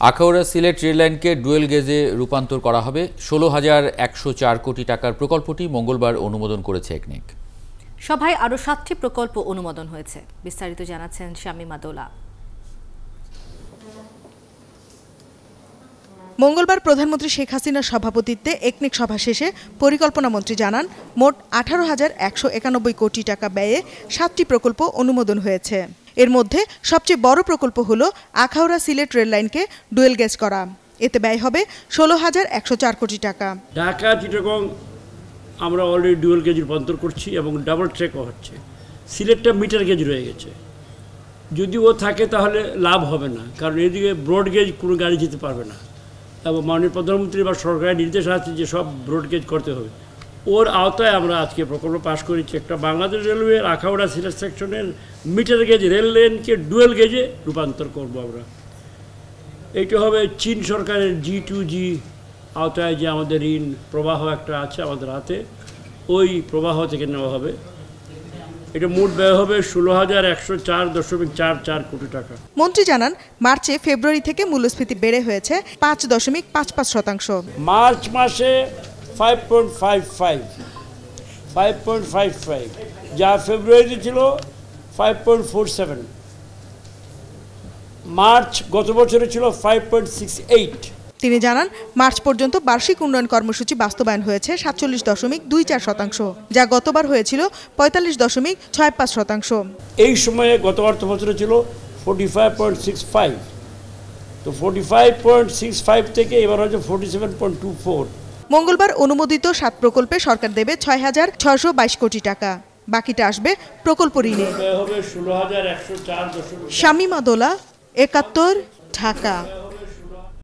আখাউড়া সিলেট রেললাইনকে ডুয়েল গেজে রূপান্তর করা হবে। ষোলো হাজার একশো চার কোটি টাকার প্রকল্পটি মঙ্গলবার অনুমোদন করেছে একনেক। সভায় আরও সাতটি প্রকল্প অনুমোদন হয়েছে। বিস্তারিত জানাচ্ছেন শামীমা দোলা মঙ্গলবার প্রধানমন্ত্রী শেখ হাসিনার সভাপতিত্বে একনিক সভা শেষে পরিকল্পনা মন্ত্রী জানান মোট আঠারো হাজার একশো একানব্বই কোটি টাকা ব্যয়ে সাতটি প্রকল্প অনুমোদন হয়েছে। এর মধ্যে সবচেয়ে বড় প্রকল্প হল আখাউড়া সিলেট রেললাইনকে ডুয়েল গেজ করা। এতে ব্যয় হবে ষোলো হাজার একশো চার কোটি টাকা। ঢাকা, চিটাগং, আমরা অলরেডি ডুয়েল গেজ রূপান্তর করছি এবং ডাবল ট্র্যাকও হচ্ছে। সিলেটটা মিটার গেজ রয়ে গেছে। যদি ও থাকে তাহলে লাভ হবে না, কারণ এদিকে ব্রড গেজ কোনো গাড়ি যেতে পারবে না। এবং মাননীয় প্রধানমন্ত্রী বা সরকারের নির্দেশ আছে যে সব ব্রড গেজ করতে হবে। ওর আওতায় আমরা আজকে প্রকল্প পাশ করেছি একটা বাংলাদেশ রেলওয়ে আখাউড়া সিলেট সেকশনের মিটার গেজ রেল লেনকে ডুয়েল গেজে রূপান্তর করব আমরা। এইটা হবে চীন সরকারের জি টু জি আওতায় যে আমাদের ঋণ প্রবাহ একটা আছে আমাদের হাতে। ওই প্রবাহ থেকে নেওয়া হবে। এটা মোট ব্যয় হবে ষোলো হাজার একশো চার দশমিক চার চার কোটি টাকা। মন্ত্রী জানান মার্চে ফেব্রুয়ারি থেকে মূল্যস্ফীতি বেড়ে হয়েছে পাঁচ দশমিক পাঁচ পাঁচ শতাংশ। মার্চ মাসে five point five five five point five five যা ফেব্রুয়ারিতে ছিল five point four seven March গত বছরে ছিল ফাইভ পয়েন্ট সিক্স এইট তিনি জানান মার্চ পর্যন্ত বার্ষিক উন্নয়ন কর্মসূচি বাস্তবায়ন হয়েছে সাতচল্লিশ দশমিক দুই চার শতাংশ যা গতবার হয়েছিল পঁয়তাল্লিশ দশমিক ছয় পাঁচ শতাংশ। এই সময়ে গত অর্থ বছরে ছিল forty five point six five তো forty five point six five থেকে এবার হচ্ছে forty seven point two four মঙ্গলবার অনুমোদিত সাত প্রকল্পে সরকার দেবে ছয় হাজার ছয়শো বাইশ কোটি টাকা। বাকিটা আসবে প্রকল্প ঋণে। শামীমা দোলা একাত্তর ঢাকা।